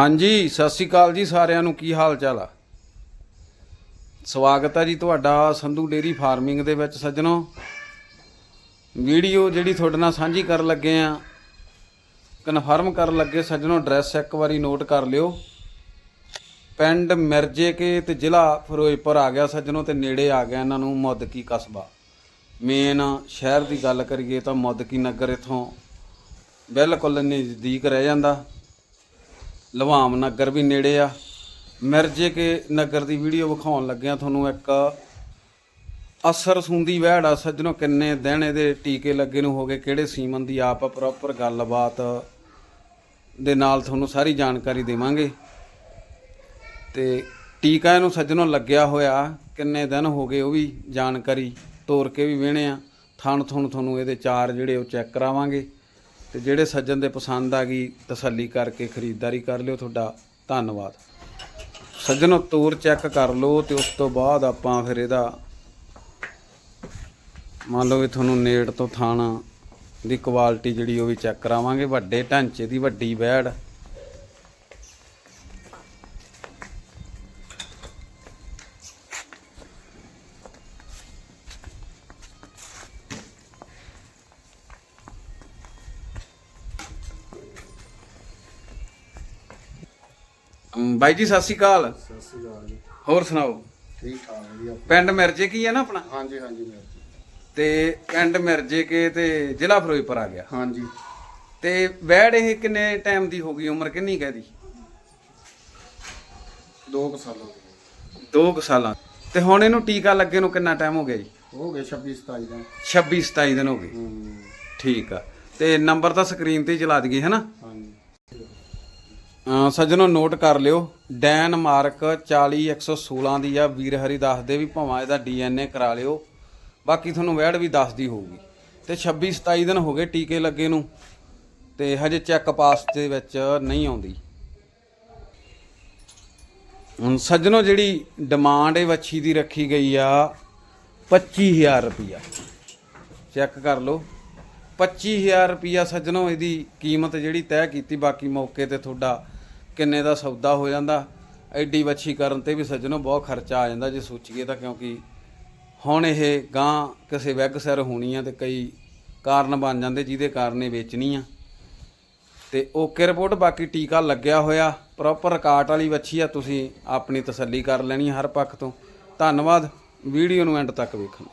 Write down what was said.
ਹਾਂਜੀ, ਸਤਿ ਸ੍ਰੀ ਅਕਾਲ ਜੀ ਸਾਰਿਆਂ ਨੂੰ। ਕੀ ਹਾਲ ਚਾਲ ਆ? ਸਵਾਗਤ ਹੈ ਜੀ ਤੁਹਾਡਾ ਸੰਧੂ ਡੇਰੀ ਫਾਰਮਿੰਗ ਦੇ ਵਿੱਚ ਸੱਜਣੋ। ਵੀਡੀਓ ਜਿਹੜੀ ਤੁਹਾਡੇ ਨਾਲ ਸਾਂਝੀ ਕਰਨ ਲੱਗੇ ਆ, ਕਨਫਰਮ ਕਰਨ ਲੱਗੇ ਸੱਜਣੋ, ਐਡਰੈਸ ਇੱਕ ਵਾਰੀ ਨੋਟ ਕਰ ਲਿਓ। ਪਿੰਡ ਮਿਰਜੇ ਕੇ ਤੇ ਜ਼ਿਲ੍ਹਾ ਫਿਰੋਜ਼ਪੁਰ ਆ ਗਿਆ ਸੱਜਣੋ ਤੇ ਨੇੜੇ ਆ ਗਿਆ ਇਹਨਾਂ ਨੂੰ ਮੁੱਦਕੀ ਕਸਬਾ। ਮੇਨ ਸ਼ਹਿਰ ਦੀ ਗੱਲ ਕਰੀਏ ਤਾਂ ਮੁੱਦਕੀ ਨਗਰ ਇਥੋਂ ਬਿਲਕੁਲ ਨਜ਼ਦੀਕ ਰਹਿ ਜਾਂਦਾ। ਲਵਾਮ ਨਗਰ ਵੀ ਨੇੜੇ ਆ। ਮਿਰਜੇ ਕੇ ਨਗਰ ਦੀ ਵੀਡੀਓ ਵਿਖਾਉਣ ਲੱਗਿਆ ਤੁਹਾਨੂੰ ਇੱਕ ਅਸਰ ਸੁੰਦੀ ਵਹਿੜ ਆ। ਸੱਜਣੋ, ਕਿੰਨੇ ਦਿਨ ਇਹਦੇ ਟੀਕੇ ਲੱਗੇ ਨੂੰ ਹੋ ਗਏ, ਕਿਹੜੇ ਸੀਮਨ ਦੀ ਆਪ ਪ੍ਰੋਪਰ ਗੱਲਬਾਤ ਦੇ ਨਾਲ ਤੁਹਾਨੂੰ ਸਾਰੀ ਜਾਣਕਾਰੀ ਦੇਵਾਂਗੇ। ਤੇ ਟੀਕਾ ਇਹਨੂੰ ਸੱਜਣੋ ਲੱਗਿਆ ਹੋਇਆ, ਕਿੰਨੇ ਦਿਨ ਹੋ ਗਏ ਉਹ ਵੀ ਜਾਣਕਾਰੀ ਤੋਰ ਕੇ ਵੀ ਵੇਣੇ ਆ। ਥਣ ਥਣ ਤੁਹਾਨੂੰ ਇਹਦੇ ਚਾਰ ਜਿਹੜੇ ਉਹ ਚੈੱਕ ਕਰਾਵਾਂਗੇ। ਤੇ ਜਿਹੜੇ ਸੱਜਣ ਦੇ ਪਸੰਦ ਆ ਗਈ, ਤਸੱਲੀ ਕਰਕੇ ਖਰੀਦਦਾਰੀ ਕਰ ਲਿਓ ਤੁਹਾਡਾ। ਧੰਨਵਾਦ। ਸੱਜਣੋ ਤੋਰ ਚੈੱਕ ਕਰ ਲਓ ਤੇ ਉਸ ਤੋਂ ਬਾਅਦ ਆਪਾਂ ਫਿਰ ਇਹਦਾ ਮੰਨ ਲਓ ਵੀ ਤੁਹਾਨੂੰ ਨੇੜ ਤੋਂ ਥਾਣਾ ਦੀ ਕੁਆਲਿਟੀ ਜਿਹੜੀ ਉਹ ਵੀ ਚੈੱਕ ਕਰਾਵਾਂਗੇ। ਵੱਡੇ ਢਾਂਚੇ ਦੀ ਵੱਡੀ ਵੈੜ ਅਮ ਬਾਈ ਜੀ ਸਤਿ ਸ਼੍ਰੀ ਅਕਾਲ। ਸਤਿ ਸ਼੍ਰੀ ਅਕਾਲ ਜੀ। ਹੋਰ ਸੁਣਾਓ? ਠੀਕ ਠਾਕ ਵਧੀਆ ਪਿੰਡ ਮਿਰਜੇ ਕੀ ਹੈ ਨਾ ਆਪਣਾ? ਹਾਂਜੀ ਹਾਂਜੀ ਜੀ ਤੇ ਪਿੰਡ ਮਿਰਜੇ ਕੇ ਤੇ ਜ਼ਿਲ੍ਹਾ ਫਿਰੋਜ਼ਪੁਰ ਆ ਗਿਆ। ਹਾਂਜੀ। ਤੇ ਵੈੜ ਇਹ ਕਿੰਨੇ ਟਾਈਮ ਦੀ ਹੋ ਗਈ ਉਮਰ ਕਿੰਨੀ ਕਹਿ ਦੀ ਦੋ ਕੁ ਸਾਲਾਂ ਦੇ। 2 ਕੁ ਸਾਲਾਂ। ਤੇ ਹੁਣ ਇਹਨੂੰ ਟੀਕਾ ਲੱਗੇ ਨੂੰ ਕਿੰਨਾ ਟਾਈਮ ਹੋ ਗਿਆ ਜੀ? ਹੋ ਗਏ 26 27 ਦਿਨ। 26 27 ਦਿਨ ਹੋ ਗਏ। ਹੂੰ। ਠੀਕ ਆ। ਤੇ ਨੰਬਰ ਤਾਂ ਸਕਰੀਨ ਤੇ ਹੀ ਚਲਾ ਦਈਏ ਹੈਨਾ ਹਾਂਜੀ। ਸੱਜਣੋ ਨੋਟ ਕਰ ਲਿਓ। ਡੈਨਮਾਰਕ 40116 ਦੀ ਆ। ਵੀਰ ਹਰੀ ਦੱਸਦੇ ਵੀ ਭਾਵੇਂ ਇਹਦਾ ਡੀਐਨਏ ਕਰਾ ਲਿਓ। ਬਾਕੀ ਤੁਹਾਨੂੰ ਵੈੜ ਵੀ ਦੱਸਦੀ ਹੋਊਗੀ। ਤੇ 26 27 ਦਿਨ ਹੋ ਗਏ ਟੀਕੇ ਲੱਗੇ ਨੂੰ ਤੇ ਹਜੇ ਚੈੱਕ ਪਾਸ ਦੇ ਵਿੱਚ ਨਹੀਂ ਆਉਂਦੀ। ਹੁਣ ਸੱਜਣੋ, ਜਿਹੜੀ ਡਿਮਾਂਡ ਇਹ ਵੱਛੀ ਦੀ ਰੱਖੀ ਗਈ ਆ 25000 ਰੁਪਿਆ ਚੈੱਕ ਕਰ ਲਓ। 25000 ਰੁਪਿਆ ਸੱਜਣੋ, ਇਹਦੀ ਕੀਮਤ ਜਿਹੜੀ ਤੈਅ ਕੀਤੀ, ਬਾਕੀ ਮੌਕੇ ਤੇ ਤੁਹਾਡਾ ਕਿੰਨੇ ਦਾ ਸੌਦਾ ਹੋ ਜਾਂਦਾ, ਐਡੀ ਵੱਛੀ ਕਰਨ ਤੇ ਵੀ ਸੱਜਣੋ ਬਹੁਤ ਖਰਚਾ ਆ ਜਾਂਦਾ ਜੇ ਸੋਚੀਏ ਤਾਂ, ਕਿਉਂਕਿ ਹੁਣ ਇਹ ਗਾਂ ਕਿਸੇ ਵੈਗ ਸਿਰ ਹੋਣੀ ਆ ਤੇ ਕਈ ਕਾਰਨ ਬਣ ਜਾਂਦੇ ਜਿਹਦੇ ਕਾਰਨ ਇਹ ਵੇਚਣੀ ਆ ਤੇ ਓਕੇ ਰਿਪੋਰਟ, ਬਾਕੀ ਟੀਕਾ ਲੱਗਿਆ ਹੋਇਆ ਪ੍ਰੋਪਰ ਰਿਕਾਰਡ ਵਾਲੀ ਵੱਛੀ ਆ, ਤੁਸੀਂ ਆਪਣੀ ਤਸੱਲੀ ਕਰ ਲੈਣੀ ਹਰ ਪੱਖ ਤੋਂ। ਧੰਨਵਾਦ, ਵੀਡੀਓ ਨੂੰ ਐਂਡ ਤੱਕ ਵੇਖਣ